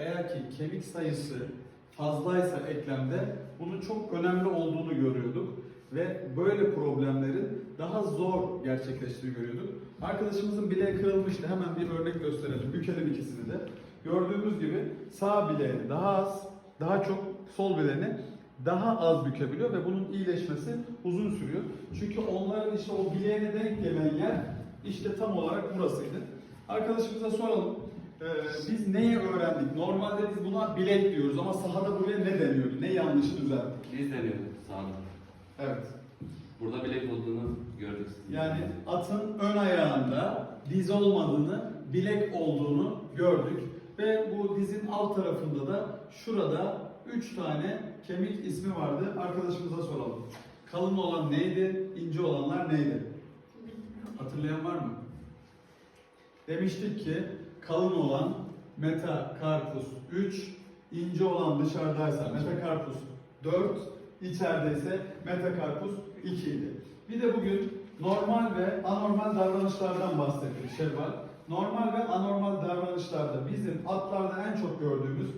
eğer ki kemik sayısı fazlaysa eklemde bunun çok önemli olduğunu görüyorduk ve böyle problemlerin daha zor gerçekleştiğini görüyorduk. Arkadaşımızın bileği kırılmıştı. Hemen bir örnek gösterelim. Bükelim ikisini de. Gördüğümüz gibi sağ bileğini daha az, daha çok sol bileğini daha az bükebiliyor ve bunun iyileşmesi uzun sürüyor. Çünkü onların işte o bileğine denk gelen yer işte tam olarak burasıydı. Arkadaşımıza soralım. Ee, biz neyi öğrendik? Normalde biz buna bilek diyoruz ama sahada buraya ne deniyordu? Ne yanlışı düzelttik? Biz deniyorduk sağda. Evet. Burada bilek olduğunu gördük. Yani atın ön ayağında diz olmadığını, bilek olduğunu gördük. Ve bu dizin alt tarafında da şurada 3 tane kemik ismi vardı. Arkadaşımıza soralım. Kalın olan neydi? İnce olanlar neydi? Hatırlayan var mı? Demiştik ki kalın olan metakarpus 3, ince olan dışarıdaysa metakarpus 4, içerideyse metakarpus 2 idi. Bir de bugün normal ve anormal davranışlardan bahsettik Şevval. Normal ve anormal davranışlarda bizim atlarda en çok gördüğümüz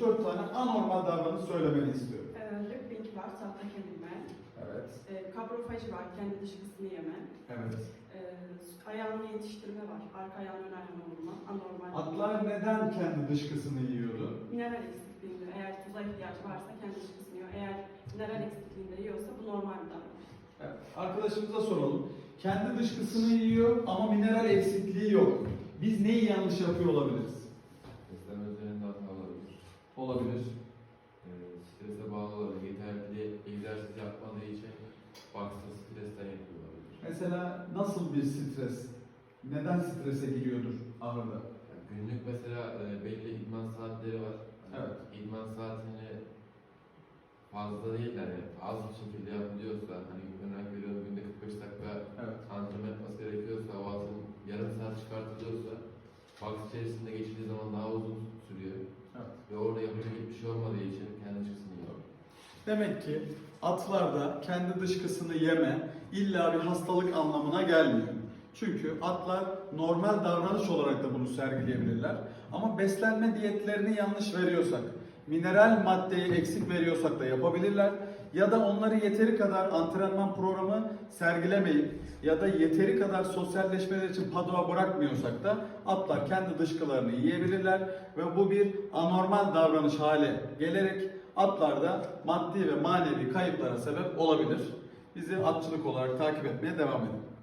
3-4 tane anormal davranış söylemeni istiyorum. Löpping var, tahta kemirme. Evet. Ee, kaprofaji var, kendi dışkısını yeme. Evet. Ee, ayağını yetiştirme var, arka ayağın ön. Atlar neden kendi dışkısını yiyordu? Mineral eksikliğinde, eğer tuza ihtiyacı varsa kendi dışkısını yiyor. Eğer mineral eksikliğinde yiyorsa bu normal bir davranış. Evet. Arkadaşımıza soralım. Kendi dışkısını yiyor ama mineral eksikliği yok. Biz neyi yanlış yapıyor olabiliriz? Beslenme üzerinde hata olabilir. Olabilir. Ee, strese bağlı olabilir. Yeterli egzersiz yapmadığı için baksa stresten yapıyor olabilir. Mesela nasıl bir stres? Neden strese giriyordur ahırda? Günlük mesela e, belli idman saatleri var. Hani Evet. İdman saatini fazla değil yani az bir şekilde yapılıyorsa hani örnek veriyorum günde 45 dakika Evet. antrenman yapması gerekiyorsa o atın yarım saat çıkartılıyorsa box içerisinde geçirdiği zaman daha uzun sürüyor. Evet. Ve orada yapabilecek bir şey olmadığı için kendi çıksın yiyor. Demek ki atlarda kendi dışkısını yeme illa bir hastalık anlamına gelmiyor. Çünkü atlar normal davranış olarak da bunu sergileyebilirler. Ama beslenme diyetlerini yanlış veriyorsak, mineral maddeyi eksik veriyorsak da yapabilirler. Ya da onları yeteri kadar antrenman programı sergilemeyip ya da yeteri kadar sosyalleşmeleri için padoğa bırakmıyorsak da atlar kendi dışkılarını yiyebilirler ve bu bir anormal davranış hale gelerek atlarda maddi ve manevi kayıplara sebep olabilir. Bizi atçılık olarak takip etmeye devam edin.